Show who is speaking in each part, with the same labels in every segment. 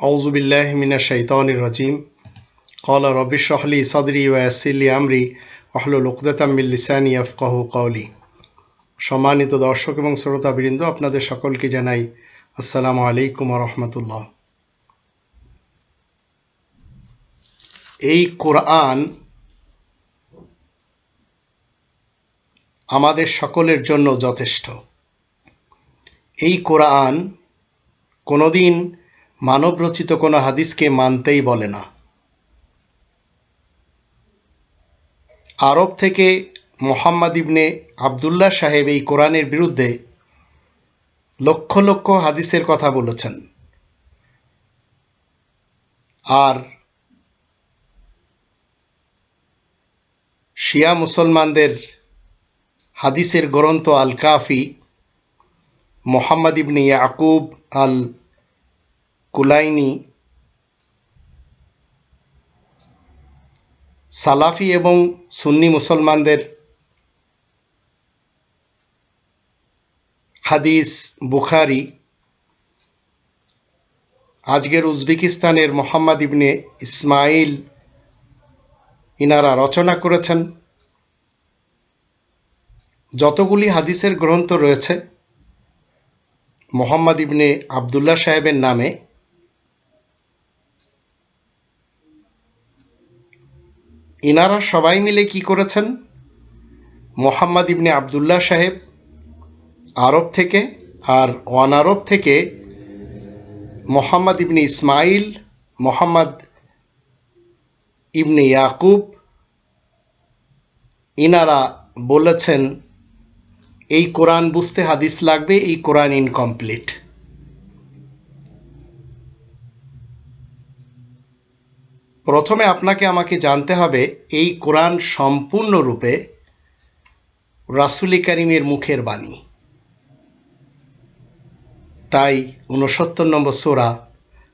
Speaker 1: আউজুবিল্লাহ মিনা শাহিতানির রাজিম। কলা রবিশ আহলি সদরি ওয়াসিল্লি আমরি আহলুল উকদাতাম্মিল মিল্লিসানি আফকাহু কাউলি সম্মানিত দর্শক এবং শ্রোতা বৃন্দ আপনাদের সকলকে জানাই আসসালামু আলাইকুম রহমতুল্লাহ। এই কোরআন আমাদের সকলের জন্য যথেষ্ট। এই কোরআন কোনোদিন দিন মানবরচিত কোনো হাদিসকে মানতেই বলে না। আরব থেকে মোহাম্মদ ইবনে আবদুল্লাহ সাহেব এই কোরআনের বিরুদ্ধে লক্ষ লক্ষ হাদিসের কথা বলেছেন। আর শিয়া মুসলমানদের হাদিসের গ্রন্থ আল কাফি মোহাম্মদ ইবনে ইয়াকুব আল কুলাইনি, সালাফি এবং সুন্নি মুসলমানদের হাদিস বুখারি, আজকের উজবেকিস্তানের মোহাম্মদ ইবনে ইসমাইল ইনারা রচনা করেছেন। যতগুলি হাদিসের গ্রন্থ রয়েছে, মোহাম্মদ ইবনে আবদুল্লাহ সাহেবের নামে ইনারা সবাই মিলে কি করেছেন? মোহাম্মদ ইবনে আবদুল্লাহ সাহেব আরব থেকে আর ওয়ান আরব থেকে মোহাম্মদ ইবনে ইসমাইল, মোহাম্মদ ইবনে ইয়াকুব ইনারা বলেছেন, এই কোরআন বুঝতে হাদিস লাগবে, এই কোরআন ইনকমপ্লিট প্রথমে আপনাকে আমাকে জানতে হবে, এই কোরআন সম্পূর্ণরূপে রাসুলি করিমের মুখের বাণী। তাই উনসত্তর নম্বর সোরা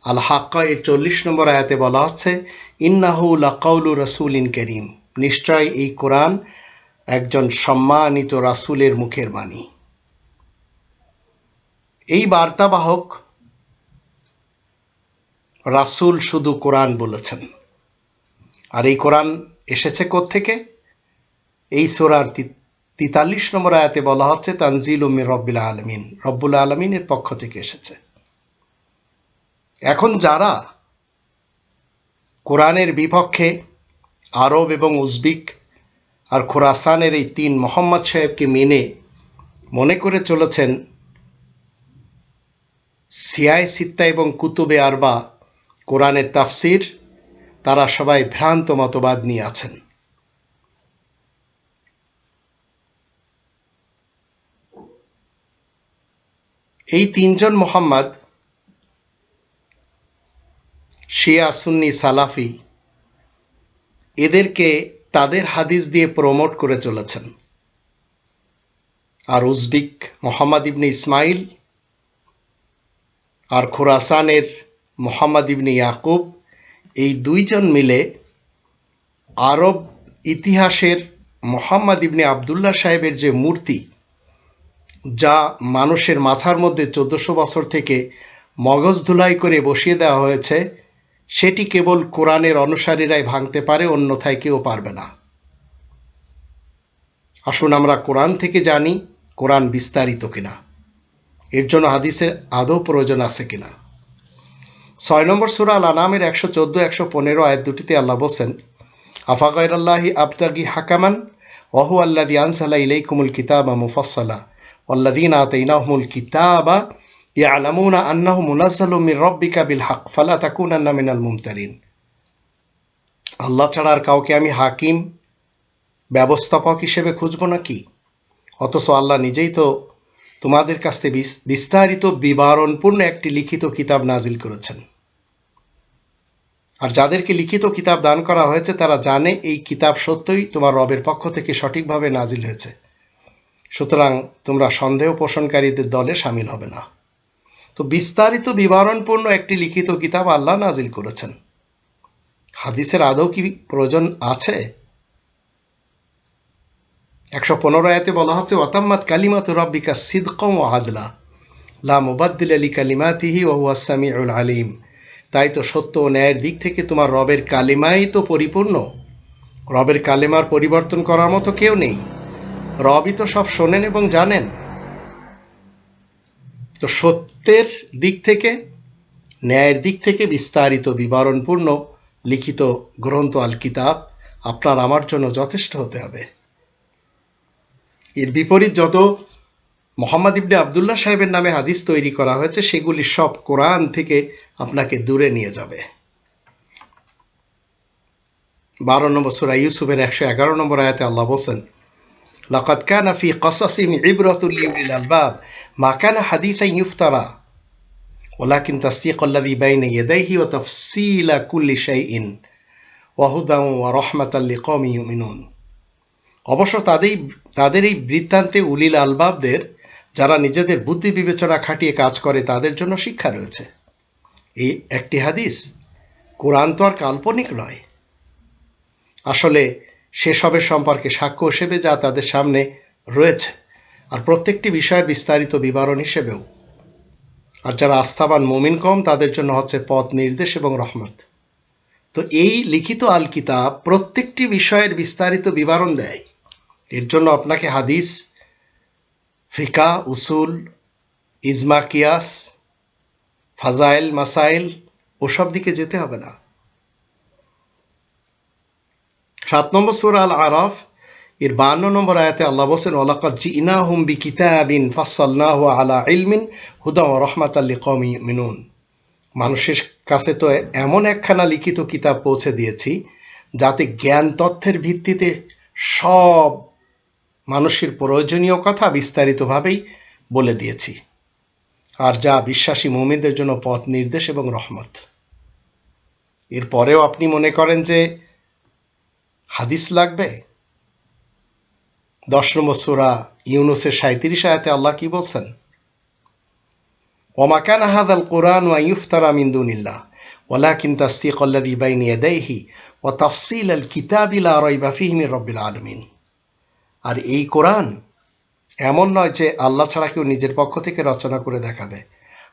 Speaker 1: আল হাক্কা এর চল্লিশ নম্বর আয়াতে বলা হচ্ছে, ইন্নাহু রসুল ইন করিম। নিশ্চয় এই কোরআন একজন সম্মানিত রাসুলের মুখের বাণী। এই বার্তাবাহক রাসুল শুধু কোরআন বলেছেন। আর এই কোরআন এসেছে থেকে এই সোরার তিতাল্লিশ নম্বর আয়াতে বলা হচ্ছে, তানজিল উমির রব্বুল আলমিন। রব্বুল আলমিনের পক্ষ থেকে এসেছে। এখন যারা কোরআনের বিপক্ষে আরব এবং উজবিক আর খোরাসানের এই তিন মোহাম্মদ সাহেবকে মেনে মনে করে চলেছেন সিয়াই সিত্তা এবং কুতুবে আরবা কোরআনের তাফসির তারা সবাই ভ্রান্ত মতবাদ নিয়ে আছেন। এই তিনজন মোহাম্মদ শিয়া, সুন্নি, সালাফি, এদেরকে তাদের হাদিস দিয়ে প্রমোট করে চলেছেন। আর উজবিক মোহাম্মদ ইবনে ইসমাইল, আর খোরাসানের মোহাম্মদ ইবনে ইয়াকুব এই দুইজন মিলে আরব ইতিহাসের মোহাম্মদ ইবনে আবদুল্লাহ সাহেবের যে মূর্তি, যা মানুষের মাথার মধ্যে চোদ্দশো বছর থেকে মগজ ধুলাই করে বসিয়ে দেওয়া হয়েছে, সেটি কেবল কোরআনের অনুসারীরাই ভাঙতে পারে, অন্যথায় কেউ পারবে না। আসুন আমরা কোরআন থেকে জানি, কোরআন বিস্তারিত কিনা। এর জন্য হাদিসের আদৌ প্রয়োজন আছে কিনা। ছয় নম্বর সুরা আল আনামের একশো চোদ্দো একশো পনেরো আয়াত দুটিতে আল্লাহ বলছেন আফা গৈরাল্লাহি আবতাগি হাকামান ওহু আল্লাদি আনসালা ইলাইকুমুল কিতাবা মুফাসসালা والذين آتيناهم الكتاب يعلمون أنه منزل من ربك بالحق فلا تكونن من الممترين আল্লাহ ছাড়া আর কাউকে আমি হাকিম ব্যবস্থাপক হিসেবে খুঁজব নাকি অথচ আল্লাহ নিজেই তো তোমাদের কাছ থেকে বিস্তারিত বিবরণপূর্ণ একটি লিখিত কিতাব নাজিল করেছেন আর যাদেরকে লিখিত কিতাব দান করা হয়েছে, তারা জানে এই কিতাব সত্যই তোমার রবের পক্ষ থেকে সঠিকভাবে নাজিল হয়েছে। সুতরাং তোমরা সন্দেহ পোষণকারীদের দলে সামিল হবে না। তো বিস্তারিত বিবরণপূর্ণ একটি লিখিত কিতাব আল্লাহ নাজিল করেছেন। হাদিসের আদৌ কি প্রয়োজন আছে? একশো পনেরো আয়াতে বলা হচ্ছে, ওয়াতাম্মাত কালিমাত রব্বিকা সিদকম ও আদলা, লা মুবাদ্দিল আলী কালিমাতিহি ও হুয়াসামিউল আলিম। তাই তো সত্য ও ন্যায়ের দিক থেকে তোমার রবের কালিমাই তো পরিপূর্ণ। রবের কালিমার পরিবর্তন করার মতো কেউ নেই। রবই তো সব শোনেন এবং জানেন। তো সত্যের দিক থেকে, ন্যায়ের দিক থেকে বিস্তারিত বিবরণপূর্ণ লিখিত গ্রন্থ আল কিতাব আপনার আমার জন্য যথেষ্ট হতে হবে। এর বিপরীত যত মোহাম্মদ ইবনে আবদুল্লাহ সাহেবের নামে হাদিস তৈরি করা হয়েছে, সেগুলি সব কোরআন থেকে আপনাকে দূরে নিয়ে যাবে। বারো নম্বর সুরা ইউসুফের একশো এগারো নম্বর আয়াতে আল্লাহ বলছেন লাকাত কান ফি কাসাসিম ইবরাতুল লিউলিল আলবাব, মা কানা হাদিসা ইউফতারা ওলাকিন তাসদীক আল্লাযী বাইনা ইয়াদাইহি ওয়া তাফসীলা কুল্লি শাইইন, ওয়া হুদা ওয়া রাহমাতাল লিকওমি ইউমিনুন। অবশ্য তাদের তাদের এই বৃত্তান্তে উলিল আলবাবদের, যারা নিজেদের বুদ্ধি বিবেচনা খাটিয়ে কাজ করে, তাদের জন্য শিক্ষা রয়েছে। এই একটি হাদিস। কোরআন তো আর কাল্পনিক নয়। আসলে সেসবের সম্পর্কে সাক্ষ্য হিসেবে যা তাদের সামনে রয়েছে, আর প্রত্যেকটি বিষয়ের বিস্তারিত বিবরণ হিসেবেও। আর যারা আস্থাবান মুমিন কম, তাদের জন্য হচ্ছে পথ নির্দেশ এবং রহমত। তো এই লিখিত আল কিতাব প্রত্যেকটি বিষয়ের বিস্তারিত বিবরণ দেয়। এর জন্য আপনাকে হাদিস, ফিকা, উসুল, ইজমা, কিয়াস ফাজাইল, মাসাইল, ওসব দিকে যেতে হবে না। সাত নম্বর সুর আল আরফ এর বান্ন নম্বর আয়াতে আল্লাহ বলছেন ওলাকাত জিনা হুম বি কিতাবিন ফাসাল্লাহ আলা ইলমিন হুদা ও রহমাত আল্লি কমি মিনুন মানুষের কাছে তো এমন একখানা লিখিত কিতাব পৌঁছে দিয়েছি, যাতে জ্ঞান তথ্যের ভিত্তিতে সব মানুষের প্রয়োজনীয় কথা বিস্তারিতভাবেই বলে দিয়েছি। আর যা বিশ্বাসী মুমিনদের জন্য পথ নির্দেশ এবং রহমত এরপরেও আপনি মনে করেন যে হাদিস লাগবে দশ নম্বর সুরা ইউনুসের সাঁত্রিশ আয়াতে আল্লাহ কি বলছেন ওমাকান হাদাল কোরআন ওয়া ইউফতারা মিন দুনিল্লাহ ولكن تصديق الذي بين يديه وتفصيل الكتاب لا ريب فيه من رب العالمين আর এই কোরআন এমন নয় যে আল্লাহ ছাড়া কেউ নিজের পক্ষ থেকে রচনা করে দেখাবে।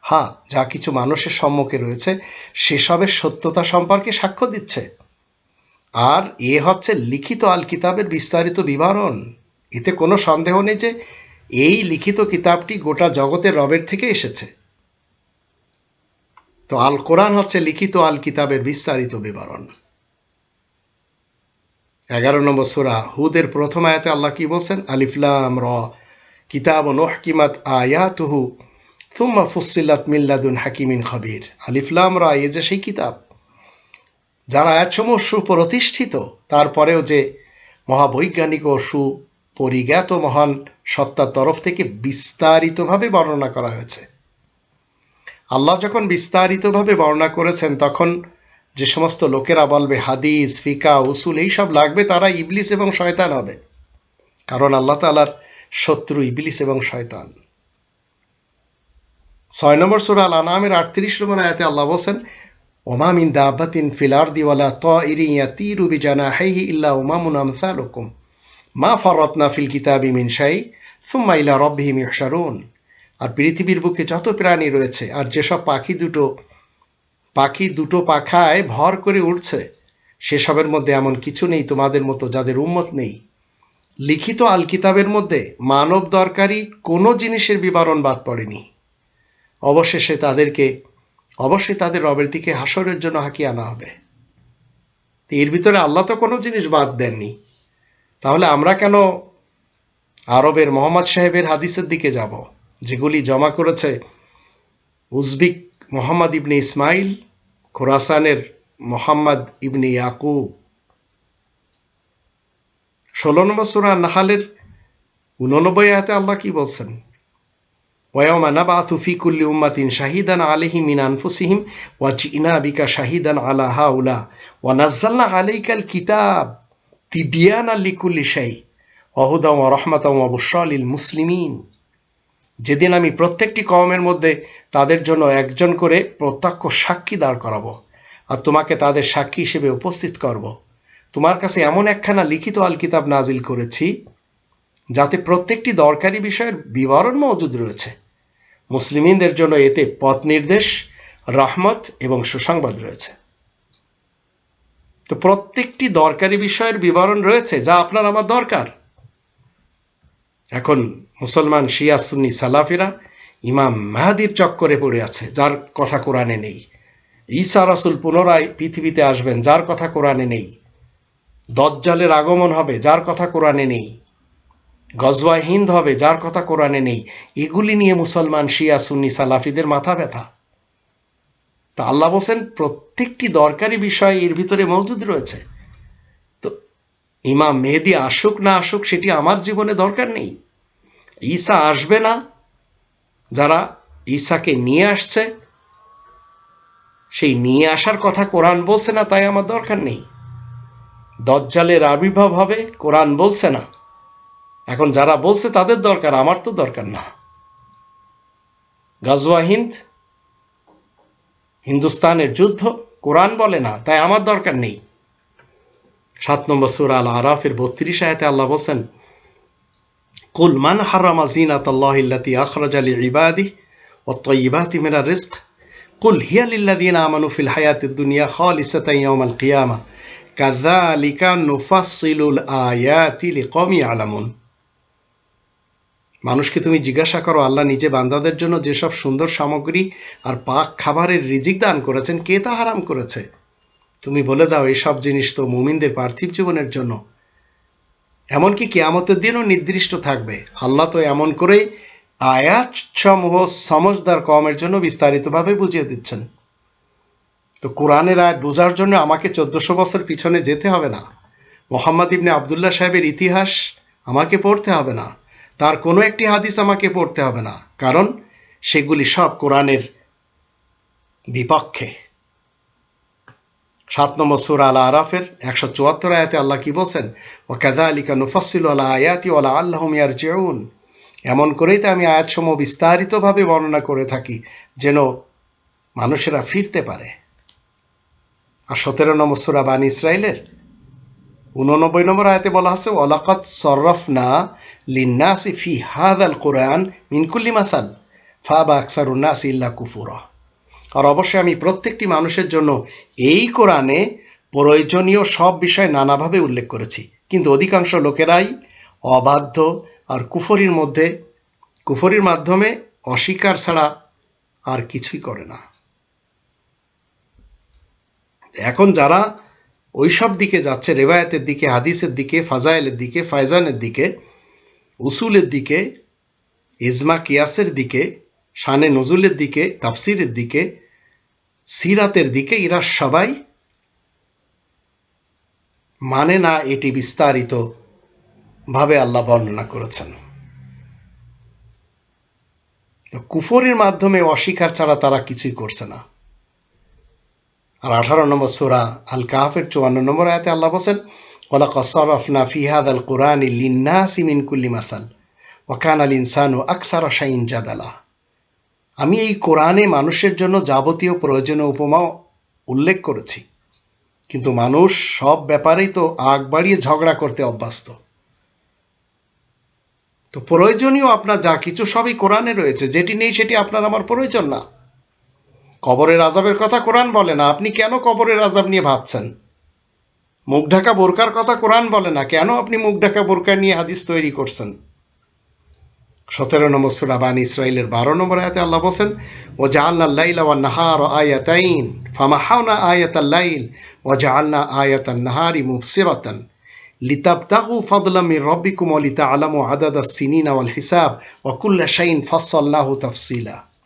Speaker 1: হ্যাঁ যা কিছু মানুষের সম্মুখে রয়েছে, সেসবের সত্যতা সম্পর্কে সাক্ষ্য দিচ্ছে। আর এ হচ্ছে লিখিত আল কিতাবের বিস্তারিত বিবরণ। এতে কোনো সন্দেহ নেই যে এই লিখিত কিতাবটি গোটা জগতের রবের থেকে এসেছে। তো আল কোরআন হচ্ছে লিখিত আল কিতাবের বিস্তারিত বিবরণ। এগারো নম্বর সুরা হুদের প্রথম আয়াতে আল্লাহ কি বলছেন? আলিফলাম র। কিতাব নহকিমাত আয়াতুহু তুম্মা ফুসিল্লাত মিল্লাদুন হাকিমিন খবির। আলিফলাম রা এ যে সেই কিতাব, যারা আয়াতসমূহ সুপ্রতিষ্ঠিত, তারপরেও যে মহাবৈজ্ঞানিক ও সুপরিজ্ঞাত মহান সত্তার তরফ থেকে বিস্তারিতভাবে বর্ণনা করা হয়েছে। আল্লাহ যখন বিস্তারিতভাবে বর্ণনা করেছেন, তখন যে সমস্ত লোকেরা বলবে, হাদিস, ফিকা, উসুল, এইসব লাগবে, তারা ইবলিস এবং শয়তান হবে। কারণ আল্লাহ তালার শত্রু, ইবলিস এবং শয়তান। ছয় নম্বর সুরা আল আনামের আটত্রিশ নম্বর আয়াতে আল্লাহ বলছেন দাবাতিন ফিলার দিওয়ালা ত বিজানাহিহি ইল্লা মা ফিল কিতাবি মিন শাই, সুম্মা ইলা রব্বিহিম ইহশারুন আর পৃথিবীর বুকে যত প্রাণী রয়েছে, আর যেসব পাখি দুটো পাখি দুটো পাখায় ভর করে উঠছে সেসবের মধ্যে এমন কিছু নেই তোমাদের মতো যাদের উম্মত নেই। লিখিত আল কিতাবের মধ্যে মানব দরকারি কোনো জিনিসের বিবরণ বাদ পড়েনি। অবশেষে তাদেরকে, অবশ্যই তাদের রবের দিকে হাসরের জন্য হাঁকিয়ে আনা হবে। এর ভিতরে আল্লাহ তো কোনো জিনিস বাদ দেননি। তাহলে আমরা কেন আরবের মোহাম্মদ সাহেবের হাদিসের দিকে যাব, যেগুলি জমা করেছে উজবিক মোহাম্মদ ইবনে ইসমাইল, খোরাসানের মোহাম্মদ ইবনে ইয়াকুব? ষোলো নম্বর সুরা নাহালের উননব্বই আয়তে আল্লাহ কি বলছেন? ওয়ায়মানা বা তুফিকুল্লি উম্মাতিন শাহিদান আলহিম ইন আনফুসিহিম ওয়াচ ইনা বিকা শাহিদান আলা হা উলা ওয়া নাজাল্লা আলাইকাল কিতাব তিবিয়ান আল্লিকুল্লি শাহী অহুদা ও রহমাতা অবসালিল মুসলিমিন। যেদিন আমি প্রত্যেকটি কমের মধ্যে তাদের জন্য একজন করে প্রত্যক্ষ সাক্ষী দাঁড় করাবো আর তোমাকে তাদের সাক্ষী হিসেবে উপস্থিত করব। তোমার কাছে এমন একখানা লিখিত আল কিতাব নাজিল করেছি, যাতে প্রত্যেকটি দরকারি বিষয়ের বিবরণ মজুদ রয়েছে। মুসলিমিনদের জন্য এতে পথ নির্দেশ, রহমত এবং সুসংবাদ রয়েছে। তো প্রত্যেকটি দরকারি বিষয়ের বিবরণ রয়েছে, যা আপনার আমার দরকার। এখন মুসলমান শিয়া সুন্নি সালাফিরা ইমাম মাহাদির চক্করে পড়ে আছে, যার কথা কোরআনে নেই। ঈসা রাসুল পুনরায় পৃথিবীতে আসবেন, যার কথা কোরআনে নেই। দজ্জালের আগমন হবে, যার কথা কোরআনে নেই। গজওয়া হিন্দ হবে, যার কথা কোরআনে নেই। এগুলি নিয়ে মুসলমান, শিয়া, সুন্নি, সালাফিদের মাথা ব্যথা। তা আল্লাহ বলছেন, প্রত্যেকটি দরকারি বিষয় এর ভিতরে মজুদ রয়েছে। তো ইমাম মেহেদি আসুক না আসুক, সেটি আমার জীবনে দরকার নেই। ঈসা আসবে না। যারা ঈসাকে নিয়ে আসছে, সেই নিয়ে আসার কথা কোরআন বলছে না, তাই আমার দরকার নেই। দজ্জালের আবির্ভাব হবে, কোরআন বলছে না। এখন যারা বলছে তাদের দরকার, আমার তো দরকার না। গাজওয়া হিন্দ, হিন্দুস্তানের যুদ্ধ, কোরআন বলে না, তাই আমার দরকার নেই। সাত নম্বর সুর আল আরাফের বত্রিশ আয়তে আল্লাহ বলছেন, কুল মান হারামা জিনাত আল্লাহিল্লাতি আখরাজ আলী ইবাদি ও তৈবাতি মেরা রিস্ক কুল হিয়া লিল্লাদিন আমানু ফিল হায়াতিদ দুনিয়া খালিসাতান ইয়াউমাল মানুষকে তুমি জিজ্ঞাসা করো, আল্লাহ নিজে বান্দাদের জন্য যেসব সুন্দর সামগ্রী আর পাক খাবারের রিজিক দান করেছেন, কে তা হারাম করেছে? তুমি বলে দাও এইসব জিনিস তো মুমিনদের পার্থিব জীবনের জন্য। এমনকি কেয়ামতের দিনও নির্দিষ্ট থাকবে। আল্লাহ তো এমন করেই আয়াত সমূহ সমজদার কমের জন্য বিস্তারিতভাবে বুঝিয়ে দিচ্ছেন। তো কোরআনের আয়াত বোঝার জন্য আমাকে চোদ্দশো বছর পিছনে যেতে হবে না। মোহাম্মদ ইবনে আবদুল্লাহ সাহেবের ইতিহাস আমাকে পড়তে হবে না। তার কোনো একটি হাদিস আমাকে পড়তে হবে না। কারণ সেগুলি সব কোরআনের বিপক্ষে। সাত নম্বর সুর আলা আরাফের একশো চুয়াত্তর আয়াতে আল্লাহ কি বলছেন? ও কাদা আলিকা নুফাসিল আলা আয়াতি ওলা আল্লাহ মিয়ার জেউন এমন করেই তো আমি আয়াতসমূহ বিস্তারিতভাবে বর্ণনা করে থাকি, যেন মানুষেরা ফিরতে পারে। আর সতেরো নম্বর সুরা বান ইসরায়েলের উননব্বই নম্বর আয়াতে বলা আছে ওলাকত সরফনা লিন্নাসি ফি হাদ আল কোরআন মিনকুল্লি মাসাল, ফাবা আকসার উন্নাস ইল্লা কুফুরা। আর অবশ্যই আমি প্রত্যেকটি মানুষের জন্য এই কোরআনে প্রয়োজনীয় সব বিষয় নানাভাবে উল্লেখ করেছি। কিন্তু অধিকাংশ লোকেরাই অবাধ্য আর কুফরির মধ্যে, কুফরির মাধ্যমে অস্বীকার ছাড়া আর কিছুই করে না। এখন যারা ওইসব দিকে যাচ্ছে রেবায়াতের দিকে, হাদিসের দিকে, ফাজাইলের দিকে, ফায়জানের দিকে, উসুলের দিকে, ইজমা কিয়াসের দিকে, শানে নজুলের দিকে, তাফসিরের দিকে, সিরাতের দিকে, এরা সবাই মানে না এটি বিস্তারিত ভাবে আল্লাহ বর্ণনা করেছেন। কুফরের মাধ্যমে অস্বীকার ছাড়া তারা কিছুই করছে না। আর আঠারো নম্বর সোরা আল কাহাফের চুয়ান্ন নম্বর আয়াতে আল্লাহ বলছেন ওলা কসরফনা ফিহাদ আল কোরআন লিন্নাসি সিমিন কুল্লি মাসাল ওয়াকান আল ও আকসার শাইন জাদালা। আমি এই কোরআনে মানুষের জন্য যাবতীয় প্রয়োজনীয় উপমা উল্লেখ করেছি, কিন্তু মানুষ সব ব্যাপারেই তো আগ বাড়িয়ে ঝগড়া করতে অভ্যস্ত। তো প্রয়োজনীয় আপনার যা কিছু সবই কোরআনে রয়েছে, যেটি নেই সেটি আপনার আমার প্রয়োজন না। কবরের আজাবের কথা কোরআন বলে না। আপনি কেন কবরের আজাব নিয়ে ভাবছেন? মুখ ঢাকা বোরকার কথা কোরআন বলে না। কেন আপনি মুখ ঢাকা বোরকা নিয়ে হাদিস তৈরি করছেন? সতেরো নম্বর সুরা বান ইসরায়েলের বারো নম্বর আয়াতে আল্লাহ বলছেন ও জাআলনা লাইলা ওয়া নাহার আয়াতাইন ফামাহাওনা আয়াতাল লাইল ওয়া জাআলনা আয়াতান নাহারি মুবসিরাতান, লিতাবতাগু ফাদলা মির রাব্বিকুম ওয়া লিতাআলামু আদাদা সিনিনা ওয়াল হিসাব, ওয়া কুল্লা শাইইন ফাসসালনাহু তাফসিলা।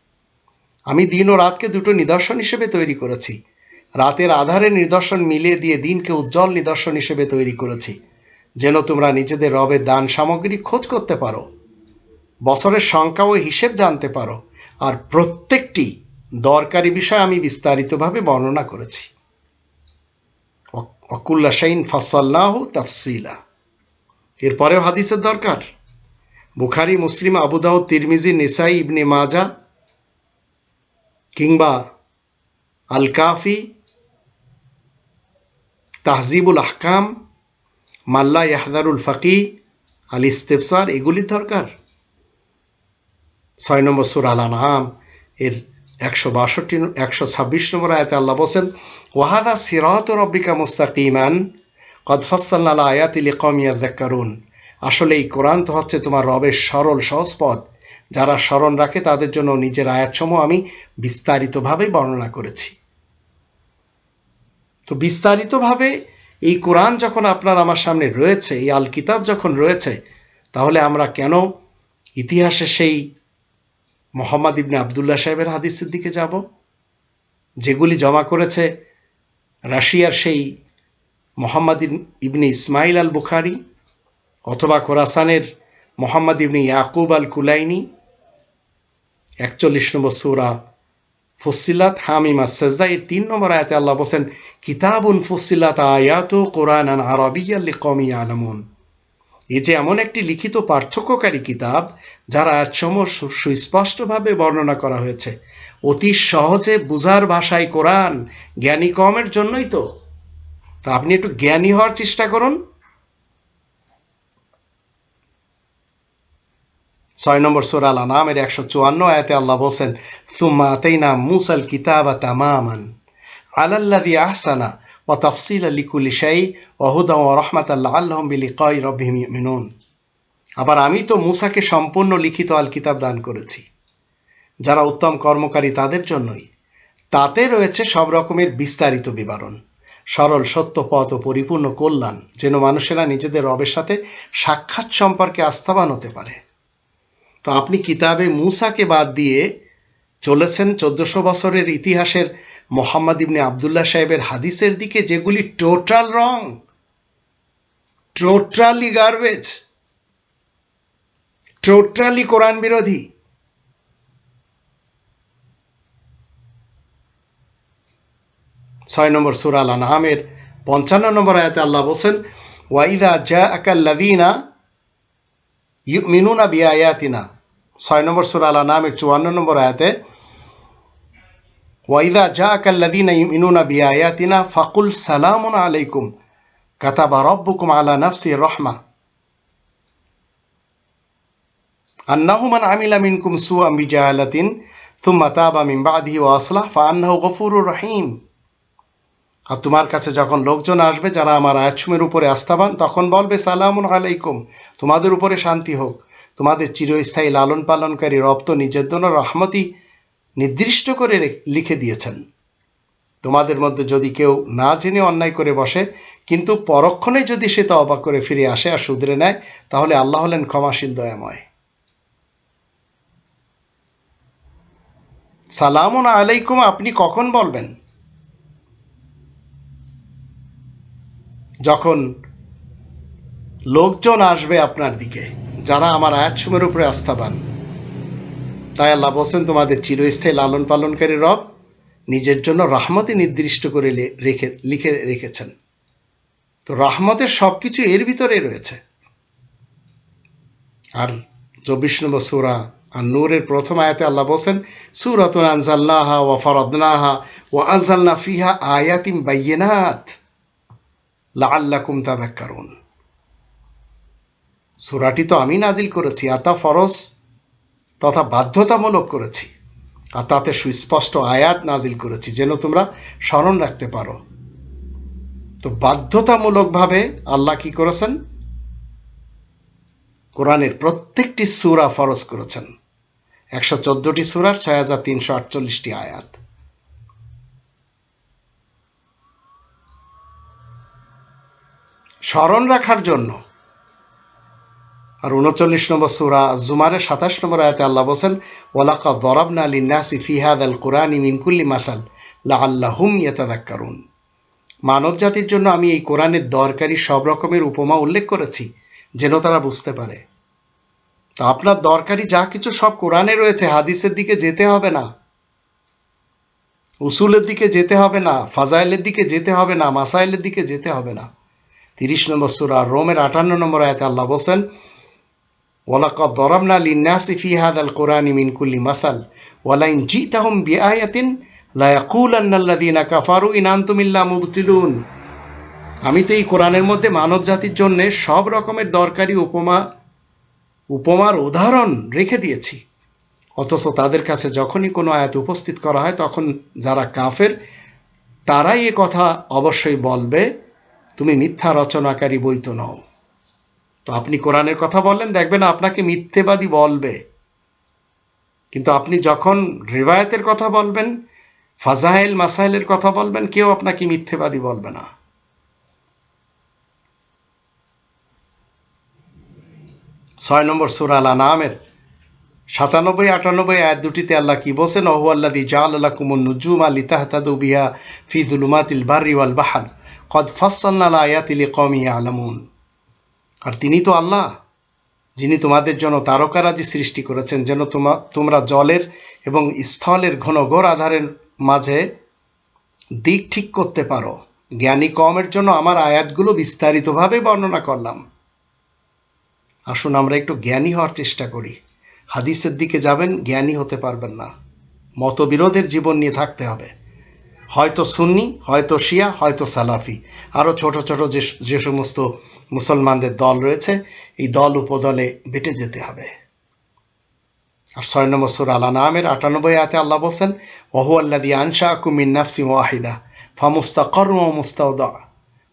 Speaker 1: আমি দিন ও রাতকে দুটো নিদর্শন হিসেবে তৈরি করেছি। রাতের আধারে নিদর্শন মিলিয়ে দিয়ে দিনকে উজ্জ্বল নিদর্শন হিসেবে তৈরি করেছি। যেন তোমরা নিজেদের রবের দান সামগ্রী খোঁজ করতে পারো। বছরের সংখ্যা ও হিসেব জানতে পারো। আর প্রত্যেকটি দরকারি বিষয় আমি বিস্তারিতভাবে বর্ণনা করেছি। অকুল্লা শাইন ফাসাল্লাহ তাফসিলা। এরপরেও হাদিসের দরকার? বুখারি, মুসলিম আবুদাউ তিরমিজি, নিসাই, ইবনে মাজা কিংবা আল কাফি তাহজিবুল আহকাম, মাল্লা ইয়াহদারুল ফাকি আল ইস্তেফসার এগুলি দরকার। ছয় নম্বর সুর আল আনহাম এর একশো বাষট্টি একশো ছাব্বিশ নম্বর আয়াতে আল্লাহ বলছেন, ওয়াহাদা সিরাত রব্বিকা মুস্তাকিমান কদফাসাল্লাহ আয়াতিল কমিয়া জাক্কারুন আসলে এই কোরআন তো হচ্ছে তোমার রবের সরল, সহজ পথ। যারা স্মরণ রাখে তাদের জন্য নিজের আয়াতসমূহ আমি বিস্তারিতভাবে বর্ণনা করেছি। তো বিস্তারিতভাবে এই কোরআন যখন আপনার আমার সামনে রয়েছে, এই আল কিতাব যখন রয়েছে, তাহলে আমরা কেন ইতিহাসে সেই মোহাম্মদ ইবনে আবদুল্লাহ সাহেবের হাদিসের দিকে যাব, যেগুলি জমা করেছে রাশিয়ার সেই মোহাম্মদ ইবনে ইসমাইল আল বুখারি অথবা খোরাসানের মোহাম্মদ ইবনে ইয়াকুব আল কুলাইনি একচল্লিশ নম্বর সুরা ফুসিলাত হামিমা সেজদা, এর তিন নম্বর আয়াতে আল্লাহ বলছেন, কিতাবুন ফুসিলাত আয়াত কোরআন আরবিয়াল্লি কমি আলমুন এ যে এমন একটি লিখিত পার্থক্যকারী কিতাব, যার আয়াতসমূহ সুস্পষ্টভাবে বর্ণনা করা হয়েছে। অতি সহজে বুঝার ভাষায় কোরআন জ্ঞানী কমের জন্যই তো। তা আপনি একটু জ্ঞানী হওয়ার চেষ্টা করুন। ছয় নম্বর সুরাল আনামের একশো চুয়ান্ন আয়াতে আল্লাহ বলছেন, সুম্মা আতাইনা মুসাল কিতাবা তামামান আলাল্লাদি আহসানা ও তফসিল লিকুলি শাই ওহুদা ও রহমাত আল্লাহ আল্লাহম বিলি কয় রব্বিহিম মিনুন আবার আমি তো মুসাকে সম্পূর্ণ লিখিত আল কিতাব দান করেছি। যারা উত্তম কর্মকারী তাদের জন্যই। তাতে রয়েছে সব রকমের বিস্তারিত বিবরণ। সরল, সত্য পথ ও পরিপূর্ণ কল্যাণ যেন মানুষেরা নিজেদের রবের সাথে সাক্ষাৎ সম্পর্কে আস্থাবান হতে পারে। তো আপনি কিতাবে মুসাকে বাদ দিয়ে চলেছেন চোদ্দশো বছরের ইতিহাসের মোহাম্মদ ইবনে আবদুল্লাহ সাহেবের হাদিসের দিকে, যেগুলি total wrong totally garbage totally Quran বিরোধী। ছয় নম্বর সুরাল আনহামের পঞ্চান্ন নম্বর আয়াতে আল্লাহ বলছেন ওয়াইদা জা আকাল্লাদিনা মিনুনা বিআয়াতিনা। ছয় নম্বর সুরাল নাম এক চুয়ান্ন নম্বর আয়াতে ওয়াইদা যা আকাল্লাদিনা ইমিনুনা ফাকুল সালামুন আলাইকুম, কাতাবা রব্বুকুম আলা নাফসি রহমা আন্নাহু মান আমিলা মিনকুম বিজাহালাতিন তাবা গফুরুর রহিম। আর তোমার কাছে যখন লোকজন আসবে, যারা আমার আয়াতসুমের উপরে আস্থাবান, তখন বলবে, সালামুন আলাইকুম, তোমাদের উপরে শান্তি হোক। তোমাদের চিরস্থায়ী লালন পালনকারী রব তো নিজের জন্য রহমতি নির্দিষ্ট করে লিখে দিয়েছেন। তোমাদের মধ্যে যদি কেউ না জেনে অন্যায় করে বসে, কিন্তু পরক্ষণে যদি সে তা অবাক করে ফিরে আসে আর শুধরে নেয়, তাহলে আল্লাহ হলেন ক্ষমাশীল, দয়াময়। সালামুন আলাইকুম, আপনি কখন বলবেন? যখন লোকজন আসবে আপনার দিকে। যারা আমার আয়াতসুমের উপরে আস্থাবান। তাই আল্লাহ বলছেন, তোমাদের চিরস্থায়ী লালন পালনকারী রব নিজের জন্য রাহমতে নির্দিষ্ট করে রেখে, লিখে রেখেছেন। তো রাহমতের সব কিছু এর ভিতরে রয়েছে। আর চব্বিশ নম্বর সুরা আর নূরের প্রথম আয়াতে আল্লাহ বলছেন, সুরাতুন আনজাল্লাহা ওয়া ফরদনাহা ওয়া আনজালনা ফিহা আয়াতিম বাইয়িনাত লাআল্লাকুম তাযাক্কারুন। সূরাটি তো আমি নাজিল করেছি আতা ফরজ তথা বাধ্যতামূলক করেছি। আর তাতে সুস্পষ্ট আয়াত নাজিল করেছি, যেন তোমরা স্মরণ রাখতে পারো। তো বাধ্যতামূলকভাবে আল্লাহ কি করেছেন? কোরআনের প্রত্যেকটি সুরা ফরজ করেছেন। একশো চোদ্দটি সুরার ছয় হাজার তিনশো আটচল্লিশটি আয়াত। স্মরণ রাখার জন্য আর উনচল্লিশ নম্বর সুরা জুমারের সাতাশ নম্বর আয়াতে আল্লাহ বলছেন ওলাকা দরাবনা আলী নাসি ফিহাদ আল কোরআন মিনকুল্লি মাসাল লা আল্লাহুম ইয়েতাদাক্কারুন মানব জাতির জন্য আমি এই কোরআনের দরকারি সব রকমের উপমা উল্লেখ করেছি যেন তারা বুঝতে পারে। তা আপনার দরকারি যা কিছু সব কোরআনে রয়েছে, হাদিসের দিকে যেতে হবে না। উসুলের দিকে যেতে হবে না, ফাজাইলের দিকে যেতে হবে না, মাসাইলের দিকে যেতে হবে না। তিরিশ নম্বর সুরা রোমের আটান্ন নম্বর আয়তে আল্লাহ বলছেন ওয়ালাকা দরাবনা লিন্নাসি ফি হাদাল কোরআনি মিন কুল্লি মাসাল, ওয়ালাইন জিতাহুম বিআয়াতিন লা ইয়াকুলান্নাল্লাযীনা কাফারু ইন আনতুম ইল্লা মুবতিলুন। আমি তো এই কোরআনের মধ্যে মানব জাতির জন্য সব রকমের দরকারি উপমা, উপমার উদাহরণ রেখে দিয়েছি। অথচ তাদের কাছে যখনই কোনো আয়াত উপস্থিত করা হয়, তখন যারা কাফের, তারাই এ কথা অবশ্যই বলবে, তুমি মিথ্যা রচনাকারী বই তো নও। তো আপনি কোরআনের কথা বললেন, দেখবেন আপনাকে মিথ্যেবাদী বলবে। কিন্তু আপনি যখন রিবায়তের কথা বলবেন, ফাজাইল, মাসাইলের কথা বলবেন, কেউ আপনাকে মিথ্যেবাদী বলবে না। ছয় নম্বর সুরাল আনামের সাতানব্বই, আটানব্বই আয়াত দুটিতে আল্লাহ কি বলছেন? ওহু আল্লাদি জাল আল্লাহ কুমন নুজুম আলি তাহতাদু বিহা ফি দুলুমাতিল বারি ওয়াল বাহাল কদ ফাসাল্লাল আয়াতিলি কমি আলামুন আর তিনি তো আল্লাহ, যিনি তোমাদের জন্য তারকারাজি সৃষ্টি করেছেন, যেন তোমা তোমরা জলের এবং স্থলের ঘন ঘোর আধারের মাঝে দিক ঠিক করতে পারো। জ্ঞানী কমের জন্য আমার আয়াতগুলো বিস্তারিতভাবে বর্ণনা করলাম। আসুন আমরা একটু জ্ঞানী হওয়ার চেষ্টা করি। হাদিসের দিকে যাবেন, জ্ঞানী হতে পারবেন না। মতবিরোধের জীবন নিয়ে থাকতে হবে। হয়তো সুন্নি, হয়তো শিয়া, হয়তো সালাফি। আরও ছোট ছোট যে যে সমস্ত মুসলমানদের দল রয়েছে, এই দল উপদলে বেটে যেতে হবে। আর ছয় নম্বর সুর আলা নামের আটানব্বই আয়াতে আল্লাহ বলছেন ওহু আল্লাদি আনশা কুমিন নাফসি ওয়াহিদা ফামুস্তাকর ও মুস্তাউদা,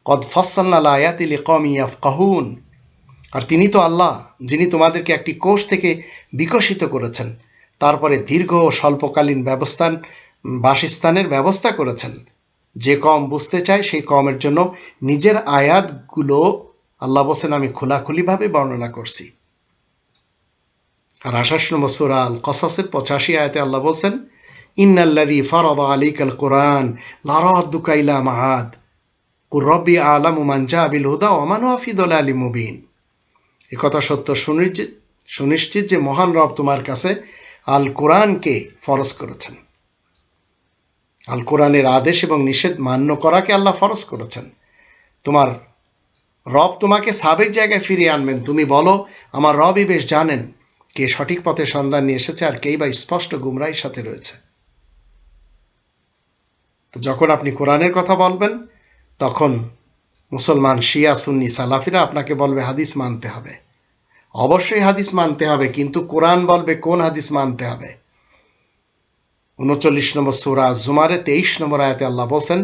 Speaker 1: কদ ফসল্লা আয়াতি লিকম ইয়াফকাহুন। আর তিনি তো আল্লাহ, যিনি তোমাদেরকে একটি কোষ থেকে বিকশিত করেছেন, তারপরে দীর্ঘ ও স্বল্পকালীন ব্যবস্থান, বাসস্থানের ব্যবস্থা করেছেন। যে কম বুঝতে চায়, সেই কমের জন্য নিজের আয়াতগুলো আল্লাহ বলছেন, আমি খোলাখুলিভাবে বর্ণনা করছি। আর আঠাশ নম্বর সুরা আল কসাসের পঁচাশি আয়াতে আল্লাহ বলছেন আলাইকাল কোরআন রব্বি আলামু মান জা বিল হুদা ওয়া মান হুয়া ফি দালালিম মুবিন। একথা সত্য সুনিশ্চিত সুনিশ্চিত যে মহান রব তোমার কাছে আল কোরআনকে ফরজ করেছেন। আল কোরআনের আদেশ এবং নিষেধ মান্য করাকে আল্লাহ ফরজ করেছেন। তোমার রব তোমাকে সাবেক জায়গায় ফিরিয়ে আনবেন। তুমি বলো, আমার রবই বেশ জানেন কে সঠিক পথে সন্ধান নিয়ে এসেছে আর কেই বা স্পষ্ট গুমরাইয়ের সাথে রয়েছে। তো যখন আপনি কোরআনের কথা বলবেন, তখন মুসলমান, শিয়া, সুন্নি, সালাফিরা আপনাকে বলবে, হাদিস মানতে হবে। অবশ্যই হাদিস মানতে হবে, কিন্তু কোরআন বলবে কোন হাদিস মানতে হবে? উনচল্লিশ নম্বর সুরা জুমারে, তেইশ নম্বর আয়াতে আল্লাহ বলছেন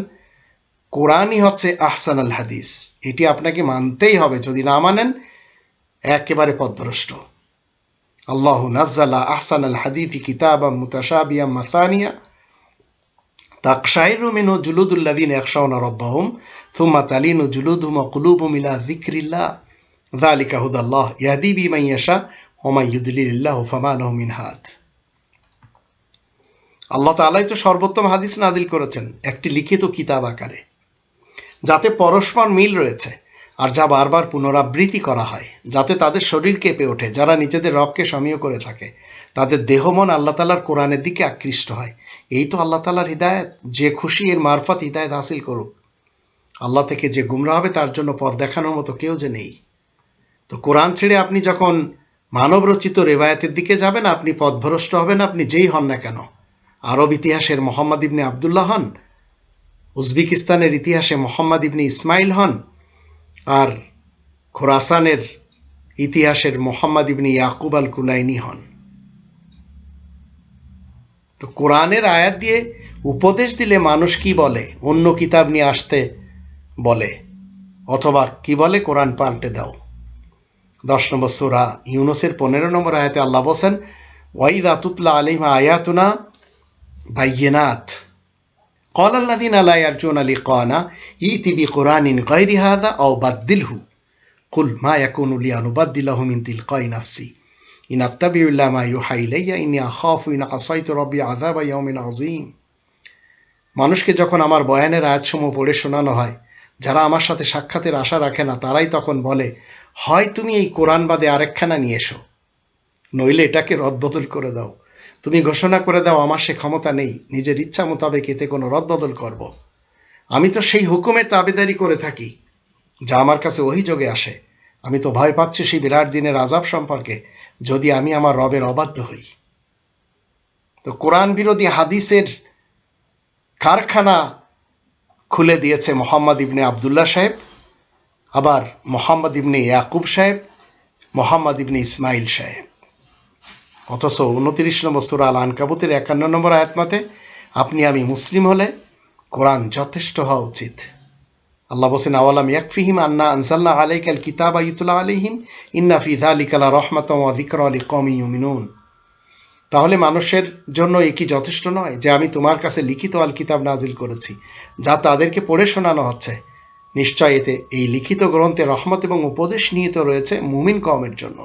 Speaker 1: কোরআনই হচ্ছে আহসান আল হাদিস। এটি আপনাকে মানতেই হবে, যদি না মানেন, একেবারে পদভ্রষ্ট। আল্লাহ নাজ্জালা আহসান আল হাদিফি কিতাবা মুতাশাবিয়া মাসানিয়া তাকশাইরু মিনু জুলুদুল্লাদিন একশাউনা রব্বাহুম থুম্মা তালিনু জুলুদহুম কুলুবুম ইলা যিকরিল্লাহ। যালিকা হুদাল্লাহ ইয়াহদি আল্লাহ তো সর্বোত্তম হাদিস নাজিল করেছেন, একটি লিখিত কিতাব আকারে। যাতে পরস্পর মিল রয়েছে, আর যা বারবার পুনরাবৃত্তি করা হয়, যাতে তাদের শরীর কেঁপে ওঠে, যারা নিজেদের রবকে সমীয় করে থাকে। তাদের দেহ মন আল্লাহ তালার কোরআনের দিকে আকৃষ্ট হয়। এই তো আল্লাহ তালার হৃদায়ত, যে খুশি এর মারফত হৃদায়ত হাসিল করুক। আল্লাহ থেকে যে গুমরা হবে, তার জন্য পথ দেখানোর মতো কেউ যে নেই। তো কোরআন ছেড়ে আপনি যখন মানবরচিত রেবায়াতের দিকে যাবেন, আপনি পথভ্রষ্ট হবেন, আপনি যেই হন না কেন। আরব ইতিহাসের মোহাম্মদ ইবনে আবদুল্লাহ হন উজবেকিস্তানের ইতিহাসে মোহাম্মদ ইবনি ইসমাইল হন আর খোরাসানের ইতিহাসের মোহাম্মদ ইবনি ইয়াকুব আল কুলাইনি হন। তো কোরআনের আয়াত দিয়ে উপদেশ দিলে মানুষ কি বলে? অন্য কিতাব নিয়ে আসতে বলে, অথবা কি বলে? কোরআন পাল্টে দাও। দশ নম্বর সুরা ইউনুসের পনেরো নম্বর আয়াতে আল্লাহ বসেন ওয়াইদা তুতলা আলিমা আয়াতুনা বাইয়েনাথ قال الذين لا يرجون لقاءنا ائت بقرآن غير هذا أو بدله قل ما يكون لي أن أبدله من تلقاء نفسي إن أتبع إلا ما يوحى إلي إني أخاف إن عصيت ربي عذاب يوم عظيم মানুষকে যখন আমার বয়ানের আয়াতসমূহ পড়ে শোনানো হয় যারা আমার সাথে সাক্ষাতের আশা রাখে না তারাই তখন বলে হয় তুমি এই কোরআন বাদে আরেকখানা নিয়ে এসো নইলে এটাকে রদবদল করে দাও তুমি ঘোষণা করে দাও, আমার সে ক্ষমতা নেই। নিজের ইচ্ছা মোতাবেক এতে কোনো রদবদল করব। আমি তো সেই হুকুমের তাবেদারি করে থাকি, যা আমার কাছে অভিযোগে আসে। আমি তো ভয় পাচ্ছি সেই বিরাট দিনের আজাব সম্পর্কে, যদি আমি আমার রবের অবাধ্য হই। তো কোরআন বিরোধী হাদিসের কারখানা খুলে দিয়েছে মোহাম্মদ ইবনে আবদুল্লাহ সাহেব, আবার মোহাম্মদ ইবনে ইয়াকুব সাহেব, মোহাম্মদ ইবনে ইসমাইল সাহেব। অথচ উনতিরিশ নম্বর সুরা আল আনকাবুতের একান্ন নম্বর আয়াত মতে, আপনি আমি মুসলিম হলে কোরআন যথেষ্ট হওয়া উচিত। আল্লাহ বসেন আওয়ালাম ইয়াকফিহিম আন্না আনসাল্লাহ আলাইকাল কিতাব আইতুল্লাহ আলাইহিম, ইন্না ফি যালিকালা রহমাতাম ওয়া যিকরা লিকওমি ইউমিনুন। তাহলে মানুষের জন্য এ কি যথেষ্ট নয় যে আমি তোমার কাছে লিখিত আল কিতাব নাজিল করেছি, যা তাদেরকে পড়ে শোনানো হচ্ছে? নিশ্চয় এতে এই লিখিত গ্রন্থে রহমত এবং উপদেশ নিহিত রয়েছে মুমিন কমের জন্য।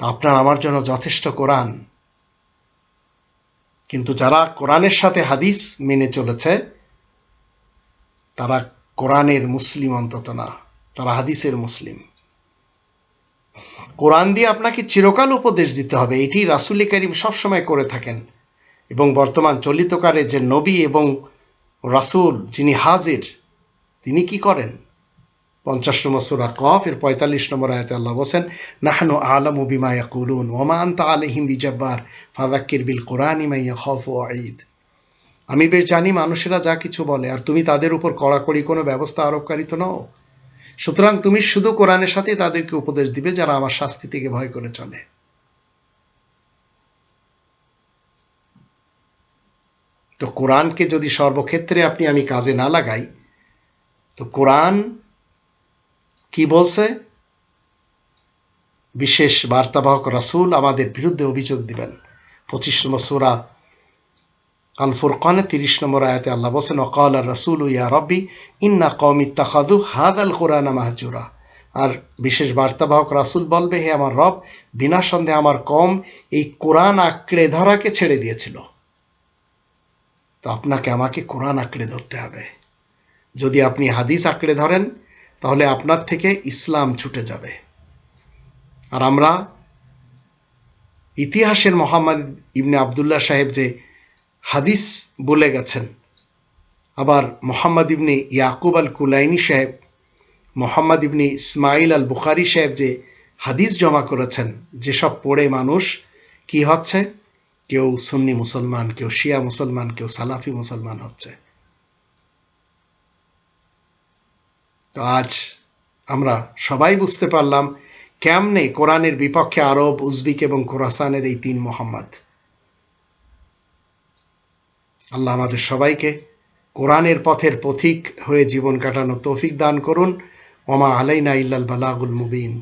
Speaker 1: আপনার আমার জন্য যথেষ্ট কোরআন। কিন্তু যারা কোরআনের সাথে হাদিস মেনে চলেছে, তারা কোরআনের মুসলিম অন্তত না, তারা হাদিসের মুসলিম। কোরআন দিয়ে আপনাকে চিরকাল উপদেশ দিতে হবে, এটি রাসুল করিম সবসময় করে থাকেন। এবং বর্তমান চলিতকারে যে নবী এবং রাসুল যিনি হাজির, তিনি কি করেন? পঞ্চাশ নম্বর সুরা কফ, এর পঁয়তাল্লিশ নম্বর আয়তে আল্লাহ বসেন নাহানু আলম বিমা ইয়াকুলুন ওমা আন্তা আলহিম বিজাব্বার ফাদাক্কির বিল কোরআন ইমাইয়া খফ ও ঈদ আমি বেশ জানি মানুষেরা যা কিছু বলে, আর তুমি তাদের উপর কড়াকড়ি কোনো ব্যবস্থা আরোপকারী তো নও। সুতরাং তুমি শুধু কোরআনের সাথে তাদেরকে উপদেশ দিবে যারা আমার শাস্তি থেকে ভয় করে চলে। তো কোরআনকে যদি সর্বক্ষেত্রে আপনি আমি কাজে না লাগাই, তো কোরআন কি বলছে? বিশেষ বার্তাবাহক রাসুল আমাদের বিরুদ্ধে অভিযোগ দিবেন। পঁচিশ নম্বর সুরা আল ফুরকানে তিরিশ নম্বর আয়াতে আল্লাহ বসেন অকাল আর রসুল ইয়া রব্বি, ইন্না কম ইত্তাখাদু হাদ আল কোরআন মাহজুরা। আর বিশেষ বার্তাবাহক রাসুল বলবে, হে আমার রব বিনা সন্দেহে আমার কম এই কোরআন আঁকড়ে ধরাকে ছেড়ে দিয়েছিল। তো আপনাকে আমাকে কোরআন আঁকড়ে ধরতে হবে। যদি আপনি হাদিস আঁকড়ে ধরেন তাহলে আপনার থেকে ইসলাম ছুটে যাবে। আর আমরা ইতিহাসের মোহাম্মদ ইবনে আবদুল্লাহ সাহেব যে হাদিস বলে গেছেন, আবার মোহাম্মদ ইবনে ইয়াকুব আল কুলাইনি সাহেব, মোহাম্মদ ইবনে ইসমাইল আল বুখারি সাহেব যে হাদিস জমা করেছেন, যেসব পড়ে মানুষ কি হচ্ছে? কেউ সুন্নি মুসলমান, কেউ শিয়া মুসলমান, কেউ সালাফি মুসলমান হচ্ছে। তো আজ আমরা সবাই বুঝতে পারলাম কেমনে কোরআনের বিপক্ষে আরব, উজবিক এবং কোরাসানের এই তিন মোহাম্মদ। আল্লাহ আমাদের সবাইকে কোরআনের পথের পথিক হয়ে জীবন কাটানো তৌফিক দান করুন। ওমা আলাইনা ইল্লাল বালাগুল মুবিন।